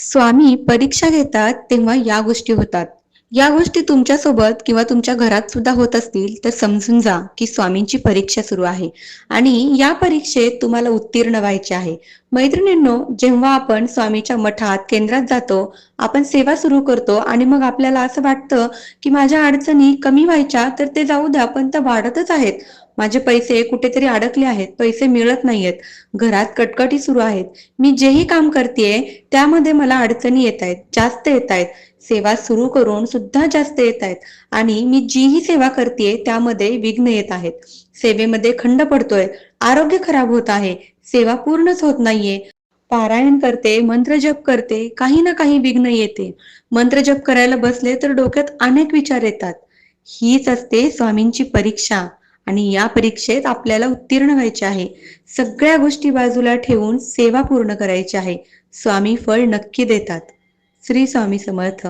स्वामी परीक्षा घेतात तेव्हा या गोष्टी होतात. या गोष्टी तुमच्यासोबत किंवा तुमच्या घरात सुद्धा होत असतील तर समजून जा की स्वामींची परीक्षा सुरू आहे. आणि या परीक्षेत तुम्हाला उत्तीर्ण व्हायचे आहे. मैत्रिणींनो जेव्हा आपण स्वामीच्या मठात केंद्रात जातो आपण सेवा सुरू करतो आणि मग आपल्याला असं वाटतं की माझ्या अडचणी कमी व्हायच्या तर ते जाऊ द्या पण त्या वाढतच आहेत. माझे पैसे कुठेतरी अडकले आहेत पैसे मिळत नाहीयेत. घरात कटकटी सुरू आहेत. मी जेही काम करतेय त्यामध्ये मला अडचणी येत आहेत जास्त येत आहेत. सेवा सुरू करून सुद्धा जास्त येत आहेत. आणि मी जीही सेवा करतेय त्यामध्ये विघ्न येत आहेत. सेवेमध्ये खंड पडतोय. आरोग्य खराब होत आहे. सेवा पूर्णच होत नाहीये. पारायण करते मंत्र जप करते काही ना काही विघ्न येते. मंत्र जप करायला बसले तर डोक्यात अनेक विचार येतात. हीच असते स्वामींची परीक्षा. आणि या परीक्षेत आपल्याला उत्तीर्ण व्हायचे आहे. सगळ्या गोष्टी बाजूला ठेवून सेवा पूर्ण करायची आहे. स्वामी फळ नक्की देतात. श्री स्वामी समर्थ.